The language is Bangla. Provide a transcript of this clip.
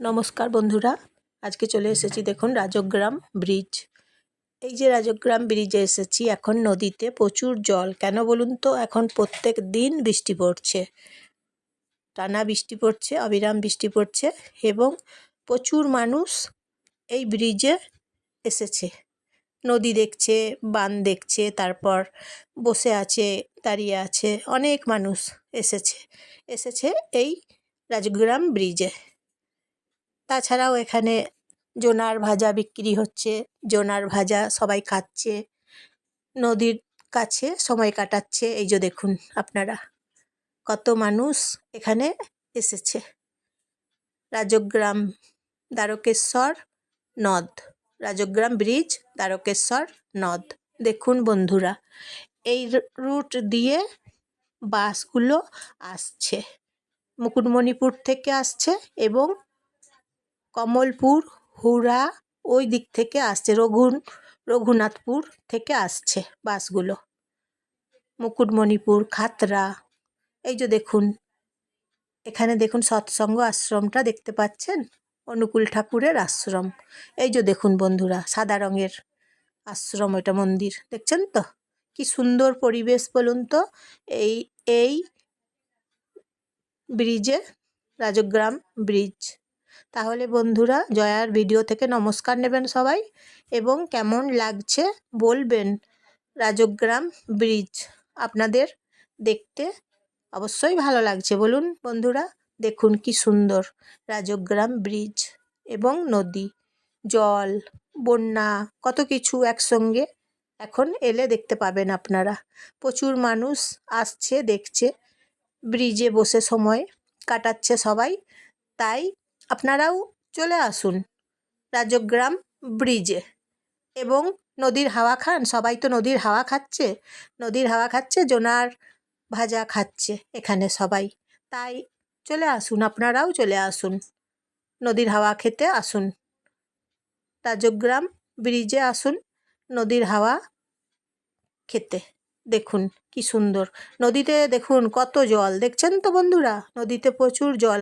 নমস্কার বন্ধুরা, আজকে চলে এসেছি দেখুন রাজগ্রাম ব্রিজ। এই যে রাজগ্রাম ব্রিজে এসেছি, এখন নদীতে প্রচুর জল। কেন বলুন তো, এখন প্রত্যেক দিন বৃষ্টি পড়ছে। টানা বৃষ্টি পড়ছে, অবিরাম বৃষ্টি পড়ছে এবং প্রচুর মানুষ এই ব্রিজে এসেছে। নদী দেখছে বান দেখছে, তারপর বসে আছে, দাঁড়িয়ে আছে অনেক মানুষ এসেছে। এসেছে এই রাজগ্রাম ব্রিজে। তাছাড়াও এখানে জোনার ভাজা বিক্রি হচ্ছে। জোনার ভাজা সবাই খাচ্ছে। নদীর কাছে সময় কাটাচ্ছে। এই যে দেখুন আপনারা, কত মানুষ এখানে এসেছে। রাজগ্রাম দ্বারকেশ্বর নদ, রাজগ্রাম ব্রিজ দ্বারকেশ্বর নদ। দেখুন বন্ধুরা, এই রুট দিয়ে বাসগুলো আসছে। মুকুটমণিপুর থেকে আসছে এবং কমলপুর, হুড়া ওই দিক থেকে আসছে। রঘুন, রঘুনাথপুর থেকে আসছে বাসগুলো। মুকুটমণিপুর, খাতরা। এই যে দেখুন, এখানে দেখুন সৎসঙ্গ আশ্রমটা দেখতে পাচ্ছেন? অনুকূল ঠাকুরের আশ্রম। এই যে দেখুন বন্ধুরা, সাদা রঙের আশ্রম ওইটা মন্দির। দেখছেন তো? কি সুন্দর পরিবেশ বলুন তো? এই এই ব্রিজে, রাজগ্রাম ব্রিজ। তাহলে বন্ধুরা জয়ার ভিডিও থেকে নমস্কার নেবেন সবাই এবং কেমন লাগছে বলবেন রাজগ্রাম ব্রিজ আপনাদের দেখতে অবশ্যই ভালো লাগছে। বলুন বন্ধুরা, দেখুন কি সুন্দর রাজগ্রাম ব্রিজ এবং নদী, জল, বন্যা, কত কিছু একসঙ্গে এখন এলে দেখতে পাবেন আপনারা। প্রচুর মানুষ আসছে, দেখছে ব্রিজে বসে সময় কাটাচ্ছে সবাই। তাই আপনারাও চলে আসুন। রাজগ্রাম ব্রিজে। এবং নদীর হাওয়া খান। সবাই তো নদীর হাওয়া খাচ্ছে। নদীর হাওয়া খাচ্ছে, জোনার ভাজা খাচ্ছে এখানে সবাই। তাই চলে আসুন, আপনারাও চলে আসুন। নদীর হাওয়া খেতে আসুন। রাজগ্রাম ব্রিজে আসুন, নদীর হাওয়া খেতে। দেখুন কি সুন্দর। নদীতে দেখুন কত জল। দেখছেন তো বন্ধুরা? নদীতে প্রচুর জল।